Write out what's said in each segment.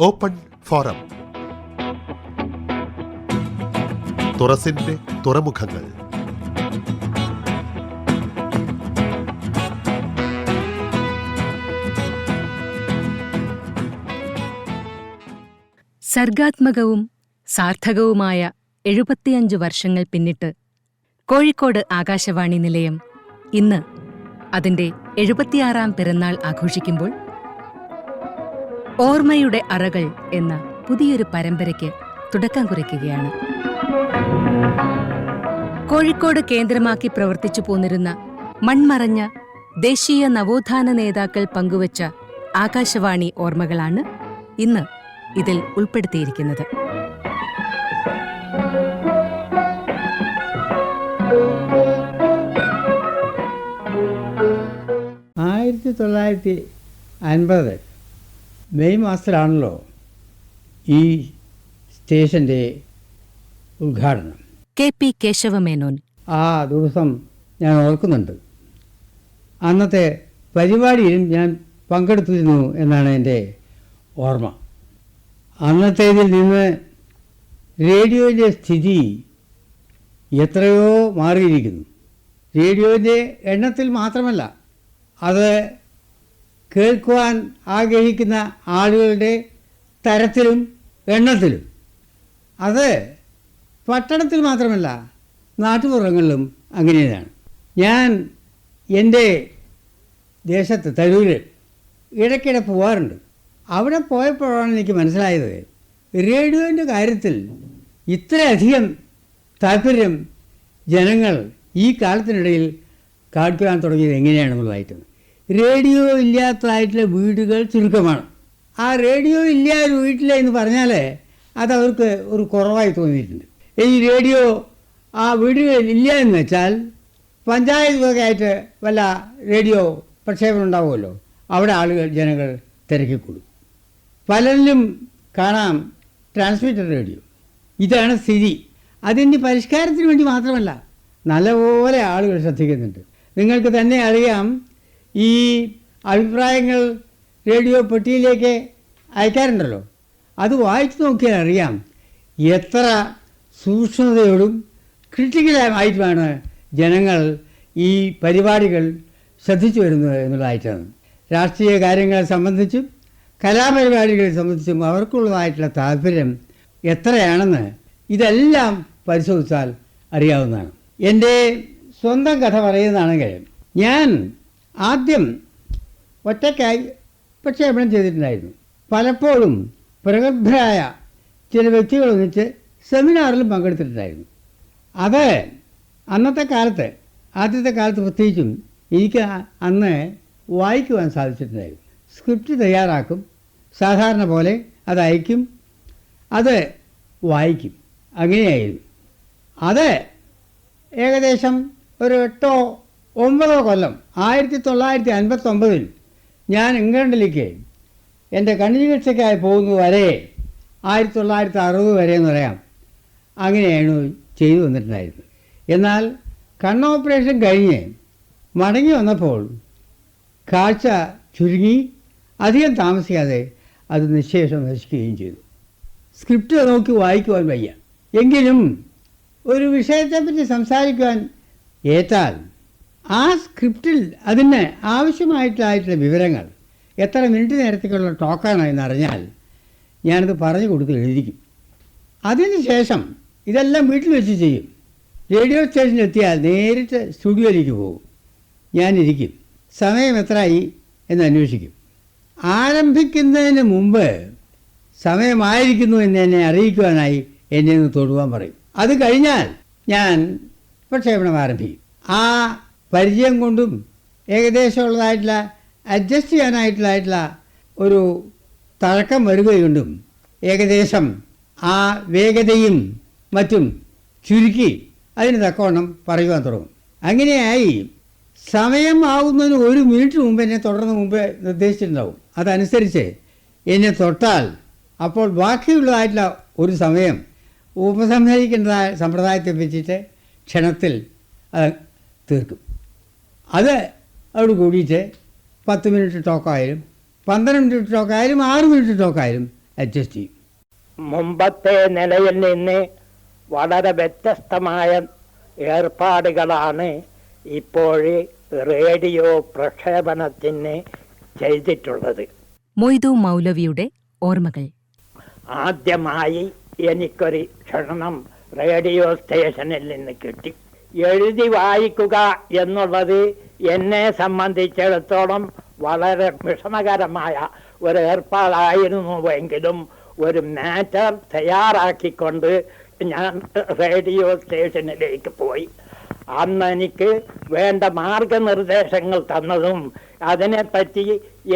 Open forum. തുറസിന്റെ തുറമുഖങ്ങൾ. സർഗാത്മകവും സാർത്ഥകവുമായ എഴുപത്തിയഞ്ച് വർഷങ്ങൾ പിന്നിട്ട് കോഴിക്കോട് ആകാശവാണി നിലയം ഇന്ന് അതിന്റെ എഴുപത്തിയാറാം പിറന്നാൾ ആഘോഷിക്കുമ്പോൾ ഓർമ്മയുടെ അറകൾ എന്ന പുതിയൊരു പരമ്പരയ്ക്ക് തുടക്കം കുറിക്കുകയാണ്. കോഴിക്കോട് കേന്ദ്രമാക്കി പ്രവർത്തിച്ചു പോന്നിരുന്ന മൺമറഞ്ഞ ദേശീയ നവോത്ഥാന നേതാക്കൾ പങ്കുവച്ച ആകാശവാണി ഓർമ്മകളാണ് ഇന്ന് ഇതിൽ ഉൾപ്പെടുത്തിയിരിക്കുന്നത്. ആയിരത്തി തൊള്ളായിരത്തി അൻപത് മെയ് മാസത്തിലാണല്ലോ ഈ സ്റ്റേഷന്റെ ഉദ്ഘാടനം. K P Kesava Menon. ആ ദിവസം ഞാൻ ഓർക്കുന്നുണ്ട്. അന്നത്തെ പരിപാടിയിലും ഞാൻ പങ്കെടുത്തിരുന്നു എന്നാണ് എന്റെ ഓർമ്മ. അന്നത്തേതിൽ നിന്ന് റേഡിയോയിലെ സ്ഥിതി എത്രയോ മാറിയിരിക്കുന്നു. റേഡിയോയിന്റെ എണ്ണത്തിൽ മാത്രമല്ല അത് കേൾക്കുവാൻ ആഗ്രഹിക്കുന്ന ആളുകളുടെ തരത്തിലും എണ്ണത്തിലും. അത് പട്ടണത്തിൽ മാത്രമല്ല നാട്ടുപുറങ്ങളിലും അങ്ങനെയാണ്. ഞാൻ എന്റെ ദേശത്ത് തരൂര് ഇടയ്ക്കിടെ പോകാറുണ്ട് അവിടെ പോയപ്പോഴാണ് എനിക്ക് മനസ്സിലായത് റേഡിയോന്റെ കാര്യത്തിൽ ഇത്രയധികം താല്പര്യം ജനങ്ങൾ ഈ കാലത്തിനിടയിൽ കാണിക്കുവാൻ തുടങ്ങിയത് എങ്ങനെയാണെന്നുള്ളതായിട്ട്. റേഡിയോ ഇല്ലാത്തതായിട്ടുള്ള വീടുകൾ ചുരുക്കമാണ്. ആ റേഡിയോ ഇല്ല ഒരു വീട്ടിൽ എന്ന് പറഞ്ഞാൽ അത് അവർക്ക് ഒരു കുറവായി തോന്നിയിട്ടുണ്ട്. ഈ റേഡിയോ ആ വീടുകളിൽ ഇല്ല എന്ന് വെച്ചാൽ പഞ്ചായത്ത് വകയായിട്ട് വല്ല റേഡിയോ പ്രക്ഷേപണം ഉണ്ടാവുമല്ലോ. അവിടെ ആളുകൾ ജനങ്ങൾ തിരക്കിക്കൊള്ളും പലരിലും കാണാം ട്രാൻസ്മിറ്റർ റേഡിയോ. ഇതാണ് സ്ഥിതി. അതിന്റെ പരിഷ്കാരത്തിന് വേണ്ടി മാത്രമല്ല നല്ലപോലെ ആളുകൾ ശ്രദ്ധിക്കുന്നുണ്ട്. നിങ്ങൾക്ക് തന്നെ അറിയാം ഈ അഭിപ്രായങ്ങൾ റേഡിയോ പെട്ടിയിലേക്ക് അയക്കാറുണ്ടല്ലോ. അത് വായിച്ചു നോക്കിയാൽ അറിയാം എത്ര സൂക്ഷ്മതയോടും ക്രിട്ടിക്കലായിട്ടുമാണ് ജനങ്ങൾ ഈ പരിപാടികൾ ശ്രദ്ധിച്ചു വരുന്നത് എന്നുള്ളതായിട്ടാണ്. രാഷ്ട്രീയ കാര്യങ്ങളെ സംബന്ധിച്ചും കലാപരിപാടികളെ സംബന്ധിച്ചും അവർക്കുള്ളതായിട്ടുള്ള താല്പര്യം എത്രയാണെന്ന് ഇതെല്ലാം പരിശോധിച്ചാൽ അറിയാവുന്നതാണ്. എന്റെ സ്വന്തം കഥ പറയുന്നതാണെങ്കിൽ ഞാൻ ആദ്യം ഒറ്റയ്ക്കായി പ്രക്ഷേപണം ചെയ്തിട്ടുണ്ടായിരുന്നു. പലപ്പോഴും പ്രഗത്ഭരായ ചില വ്യക്തികൾ ഒന്നിച്ച് സെമിനാറിലും പങ്കെടുത്തിട്ടുണ്ടായിരുന്നു. അത് അന്നത്തെ കാലത്ത് ആദ്യത്തെ കാലത്ത് പ്രത്യേകിച്ചും എനിക്ക് അന്ന് വായിക്കുവാൻ സാധിച്ചിട്ടുണ്ടായിരുന്നു. സ്ക്രിപ്റ്റ് തയ്യാറാക്കും സാധാരണ പോലെ അത് അയക്കും അത് വായിക്കും. അങ്ങനെയായിരുന്നു. അത് ഏകദേശം ഒരു എട്ടോ ഒമ്പതോ കൊല്ലം ആയിരത്തി തൊള്ളായിരത്തി അൻപത്തൊമ്പതിൽ ഞാൻ ഇംഗ്ലണ്ടിലേക്ക് എന്റെ കണ്ണുചികിത്സയ്ക്കായി പോകുന്നത് വരെ ആയിരത്തി തൊള്ളായിരത്തി അറുപത് വരെ എന്ന് പറയാം. അങ്ങനെയാണ് ചെയ്തു വന്നിട്ടുണ്ടായിരുന്നത് എന്നാൽ കണ്ണ് ഓപ്പറേഷൻ കഴിഞ്ഞ് മടങ്ങി വന്നപ്പോൾ കാഴ്ച ചുരുങ്ങി അധികം താമസിക്കാതെ അത് നിശേഷം നശിക്കുകയും ചെയ്തു. സ്ക്രിപ്റ്റ് നോക്കി വായിക്കുവാൻ വയ്യ. എങ്കിലും ഒരു വിഷയത്തെപ്പറ്റി സംസാരിക്കുവാൻ ഏറ്റാൽ ആ സ്ക്രിപ്റ്റിൽ അതിന് ആവശ്യമായിട്ടുള്ള വിവരങ്ങൾ എത്ര മിനിറ്റ് നേരത്തേക്കുള്ള ടോക്കാണ് എന്നറിഞ്ഞാൽ ഞാനത് പറഞ്ഞു കൊടുത്ത് എഴുതിക്കും. അതിന് ശേഷം ഇതെല്ലാം വീട്ടിൽ വെച്ച് ചെയ്യും. റേഡിയോ സ്റ്റേഷനിൽ എത്തിയാൽ നേരിട്ട് സ്റ്റുഡിയോയിലേക്ക് പോകും. ഞാനിരിക്കും. സമയം എത്രയായി എന്ന് അന്വേഷിക്കും. ആരംഭിക്കുന്നതിന് മുമ്പ് സമയമായിരിക്കുന്നു എന്ന് എന്നെ അറിയിക്കുവാനായി എന്നെ ഒന്ന് തൊടുവാൻ പറയും. അത് കഴിഞ്ഞാൽ ഞാൻ പ്രക്ഷേപണം ആരംഭിക്കും. ആ പരിചയം കൊണ്ടും ഏകദേശമുള്ളതായിട്ടുള്ള അഡ്ജസ്റ്റ് ചെയ്യാനായിട്ടുള്ളതായിട്ടുള്ള ഒരു തഴക്കം വരികയുണ്ടും. ഏകദേശം ആ വേഗതയും മറ്റും ചുരുക്കി അതിന് തക്കവണ്ണം പറയുവാൻ തുടങ്ങും. അങ്ങനെയായി സമയം ആവുന്നതിന് ഒരു മിനിറ്റ് മുമ്പ് എന്നെ തുടർന്ന് മുമ്പേ നിർദ്ദേശിച്ചിട്ടുണ്ടാവും. അതനുസരിച്ച് എന്നെ തൊട്ടാൽ അപ്പോൾ ബാക്കിയുള്ളതായിട്ടുള്ള ഒരു സമയം ഉപസംഹരിക്കേണ്ടതായ സമ്പ്രദായത്തെ വെച്ചിട്ട് ക്ഷണത്തിൽ അത് തീർക്കും. അത് അവിടെ കൂടിയിട്ട് പത്ത് മിനിറ്റ് ടോക്കായാലും പന്ത്രണ്ട് മിനിറ്റ് ടോക്കായാലും ആറ് മിനിറ്റ് ടോക്കായാലും അഡ്ജസ്റ്റ് ചെയ്യും. മുമ്പത്തെ നിലയിൽ നിന്ന് വളരെ വ്യത്യസ്തമായ ഏർപ്പാടുകളാണ് ഇപ്പോൾ റേഡിയോ പ്രക്ഷേപണത്തിന് ചെയ്തിട്ടുള്ളത്. മൊയ്തു മൗലവിയുടെ ഓർമ്മകൾ. ആദ്യമായി എനിക്കൊരു ക്ഷണം റേഡിയോ സ്റ്റേഷനിൽ നിന്ന് കിട്ടി. എഴുതി വായിക്കുക എന്നുള്ളത് എന്നെ സംബന്ധിച്ചിടത്തോളം വളരെ വിഷമകരമായ ഒരു ഏർപ്പാടായിരുന്നുവെങ്കിലും ഒരു മാറ്റർ തയ്യാറാക്കിക്കൊണ്ട് ഞാൻ റേഡിയോ സ്റ്റേഷനിലേക്ക് പോയി. അന്ന് എനിക്ക് വേണ്ട മാർഗനിർദ്ദേശങ്ങൾ തന്നതും അതിനെപ്പറ്റി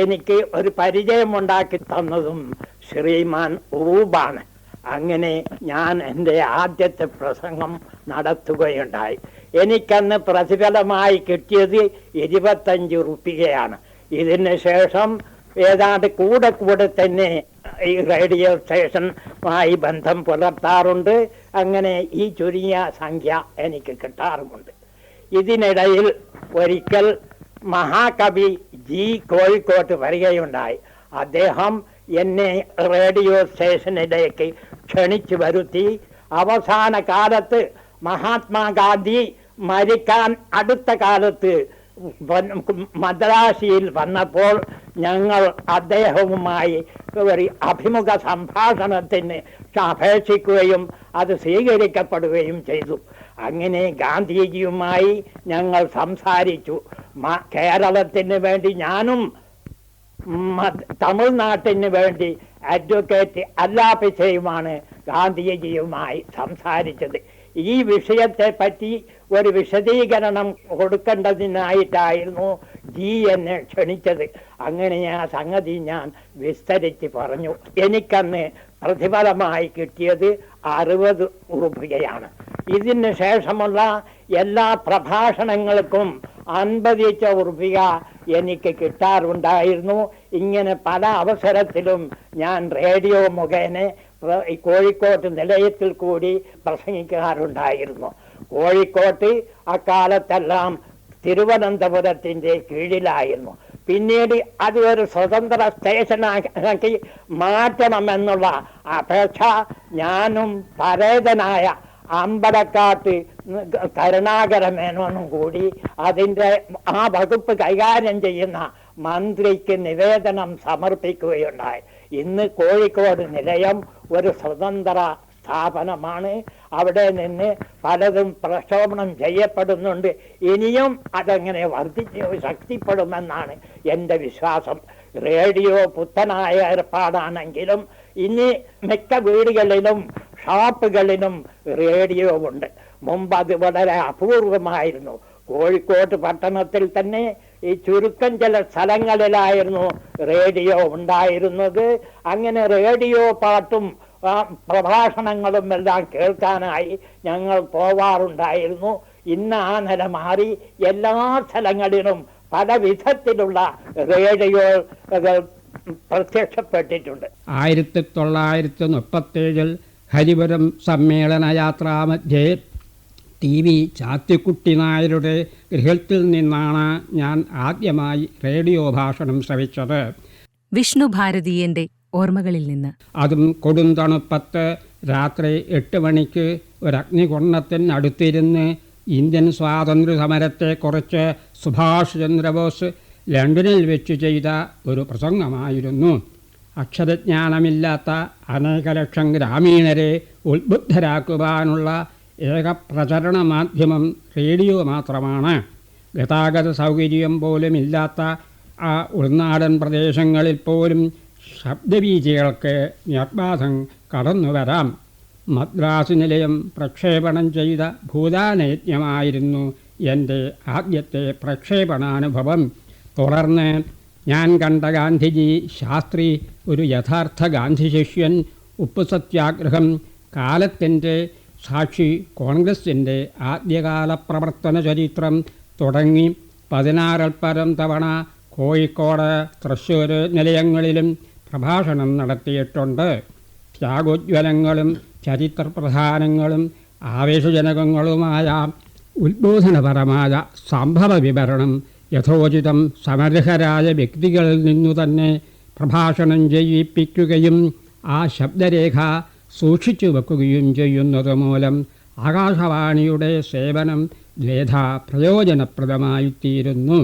എനിക്ക് ഒരു പരിചയമുണ്ടാക്കി തന്നതും ശ്രീമാൻ ഊബാണ്. അങ്ങനെ ഞാൻ എന്റെ ആദ്യത്തെ പ്രസംഗം നടത്തുകയുണ്ടായി. എനിക്കന്ന് പ്രതിഫലമായി കിട്ടിയത് ഇരുപത്തഞ്ച് റുപ്യയാണ് ഇതിന് ശേഷം ഏതാണ്ട് കൂടെ കൂടെ തന്നെ ഈ റേഡിയോ സ്റ്റേഷനുമായി ബന്ധം പുലർത്താറുണ്ട്. അങ്ങനെ ഈ ചുരുങ്ങിയ സംഖ്യ എനിക്ക് കിട്ടാറുമുണ്ട്. ഇതിനിടയിൽ ഒരിക്കൽ മഹാകവി ജി കോഴിക്കോട്ട് വരികയുണ്ടായി. അദ്ദേഹം എന്നെ റേഡിയോ സ്റ്റേഷനിലേക്ക് ക്ഷണിച്ചു വരുത്തി. അവസാന കാലത്ത് മഹാത്മാഗാന്ധി മരിക്കാൻ അടുത്ത കാലത്ത് മദ്രാശിയിൽ വന്നപ്പോൾ ഞങ്ങൾ അദ്ദേഹവുമായി ഒരു അഭിമുഖ സംഭാഷണത്തിന് അപേക്ഷിക്കുകയും അത് സ്വീകരിക്കപ്പെടുകയും ചെയ്തു. അങ്ങനെ ഗാന്ധിജിയുമായി ഞങ്ങൾ സംസാരിച്ചു. കേരളത്തിന് വേണ്ടി ഞാനും തമിഴ്നാട്ടിന് വേണ്ടി അഡ്വക്കേറ്റ് അല്ലാപിച്ചയുമാണ് ഗാന്ധിജിയുമായി സംസാരിച്ചത്. ഈ വിഷയത്തെ പറ്റി ഒരു വിശദീകരണം കൊടുക്കേണ്ടതിനായിട്ടായിരുന്നു ജി എന്നെ ക്ഷണിച്ചത്. അങ്ങനെ ആ സംഗതി ഞാൻ വിസ്തരിച്ച് പറഞ്ഞു. എനിക്കന്ന് പ്രതിഫലമായി കിട്ടിയത് അറുപത് രൂപയാണ്. ഇതിന് ശേഷമുള്ള എല്ലാ പ്രഭാഷണങ്ങൾക്കും അൻപതിച്ച ഉറുപ്പിക എനിക്ക് കിട്ടാറുണ്ടായിരുന്നു. ഇങ്ങനെ പല അവസരത്തിലും ഞാൻ റേഡിയോ മുഖേന കോഴിക്കോട്ട് നിലയത്തിൽ കൂടി പ്രസംഗിക്കാറുണ്ടായിരുന്നു. കോഴിക്കോട്ട് അക്കാലത്തെല്ലാം തിരുവനന്തപുരത്തിന്റെ കീഴിലായിരുന്നു. പിന്നീട് അത് ഒരു സ്വതന്ത്ര സ്റ്റേഷനാക്കി മാറ്റണമെന്നുള്ള അപേക്ഷ ഞാനും പരേതനായ അമ്പലക്കാട്ട് കരുണാകര കൂടി അതിന്റെ ആ വകുപ്പ് കൈകാര്യം ചെയ്യുന്ന മന്ത്രിക്ക് നിവേദനം സമർപ്പിക്കുകയുണ്ടായി. ഇന്ന് കോഴിക്കോട് നിലയം ഒരു സ്വതന്ത്ര സ്ഥാപനമാണ്. അവിടെ നിന്ന് പലതും പ്രക്ഷോഭണം ചെയ്യപ്പെടുന്നുണ്ട്. ഇനിയും അതങ്ങനെ വർദ്ധിച്ച് ശക്തിപ്പെടുമെന്നാണ് എന്റെ വിശ്വാസം. റേഡിയോ പുത്തനായ ഏർപ്പാടാണെങ്കിലും ഇനി മിക്ക വീടുകളിലും ഷോപ്പുകളിലും റേഡിയോ ഉണ്ട് മുമ്പ് അത് വളരെ അപൂർവമായിരുന്നു. കോഴിക്കോട് പട്ടണത്തിൽ തന്നെ ഈ ചുരുക്കം ചില സ്ഥലങ്ങളിലായിരുന്നു റേഡിയോ ഉണ്ടായിരുന്നത്. അങ്ങനെ റേഡിയോ പാട്ടും പ്രഭാഷണങ്ങളും എല്ലാം കേൾക്കാനായി ഞങ്ങൾ പോവാറുണ്ടായിരുന്നു. ഇന്ന് ആ നില മാറി എല്ലാ സ്ഥലങ്ങളിലും പല വിധത്തിലുള്ള റേഡിയോകൾ പ്രത്യക്ഷപ്പെട്ടിട്ടുണ്ട്. ആയിരത്തി തൊള്ളായിരത്തി മുപ്പത്തേഴിൽ ഹരിപുരം സമ്മേളന യാത്രാമധ്യേ ടി വി ചാത്തിക്കുട്ടി നായരുടെ ഗൃഹത്തിൽ നിന്നാണ് ഞാൻ ആദ്യമായി റേഡിയോ ഭാഷണം ശ്രവിച്ചത്. വിഷ്ണു ഭാരതീയന്റെ ഓർമ്മകളിൽ നിന്ന്. അതും കൊടുന്തണുപ്പത്ത് രാത്രി എട്ട് മണിക്ക് ഒരു അഗ്നികുണ്ണത്തിനടുത്തിരുന്ന് ഇന്ത്യൻ സ്വാതന്ത്ര്യ സമരത്തെക്കുറിച്ച് സുഭാഷ് ചന്ദ്രബോസ് ലണ്ടനിൽ വെച്ച് ചെയ്ത ഒരു പ്രസംഗമായിരുന്നു. അക്ഷരജ്ഞാനമില്ലാത്ത അനേക ലക്ഷം ഗ്രാമീണരെ ഉത്ബുദ്ധരാക്കുവാനുള്ള ഏക പ്രചരണ മാധ്യമം റേഡിയോ മാത്രമാണ്. ഗതാഗത സൗകര്യം പോലും ഇല്ലാത്ത ആ ഉൾനാടൻ പ്രദേശങ്ങളിൽ പോലും ശബ്ദബീജികൾക്ക് നിർബാധം കടന്നു വരാം മദ്രാസ് നിലയം പ്രക്ഷേപണം ചെയ്ത ഭൂതാനയജ്ഞമായിരുന്നു എന്റെ ആദ്യത്തെ പ്രക്ഷേപണാനുഭവം. തുടർന്ന് ഞാൻ കണ്ട ഗാന്ധിജി ശാസ്ത്രി ഒരു യഥാർത്ഥ ഗാന്ധി ശിഷ്യൻ ഉപ്പ് സത്യാഗ്രഹം കാലത്തിന്റെ സാക്ഷി കോൺഗ്രസിന്റെ ആദ്യകാല പ്രവർത്തന ചരിത്രം തുടങ്ങി പതിനാറിൽ പരം തവണ കോഴിക്കോട് തൃശ്ശൂർ നിലയങ്ങളിലും പ്രഭാഷണം നടത്തിയിട്ടുണ്ട്. ത്യാഗോജ്വലങ്ങളും ചരിത്രപ്രധാനങ്ങളും ആവേശജനകങ്ങളുമായ ഉദ്ബോധനപരമായ സംഭവ വിവരണം യഥോചിതം സമർഹരായ വ്യക്തികളിൽ നിന്നു തന്നെ പ്രഭാഷണം ചെയ്യിപ്പിക്കുകയും ആ ശബ്ദരേഖ സൂക്ഷിച്ചു വെക്കുകയും ചെയ്യുന്നത് മൂലം ആകാശവാണിയുടെ സേവനം ദ്വേധാ പ്രയോജനപ്രദമായിത്തീരുന്നു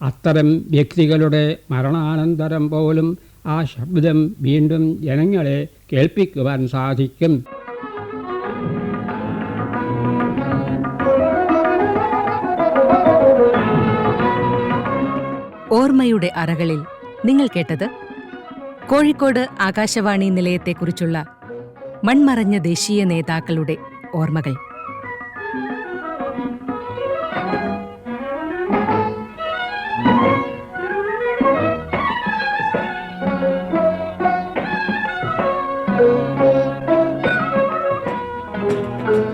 അത്തരം വ്യക്തികളുടെ മരണാനന്തരം പോലും ആ ശബ്ദം വീണ്ടും ജനങ്ങളെ കേൾപ്പിക്കുവാൻ സാധിക്കും. ഓർമ്മയുടെ അറകളിൽ നിങ്ങൾ കേട്ടത് കോഴിക്കോട് ആകാശവാണി നിലയത്തെക്കുറിച്ചുള്ള മൺമറഞ്ഞ ദേശീയ നേതാക്കളുടെ ഓർമ്മകൾ.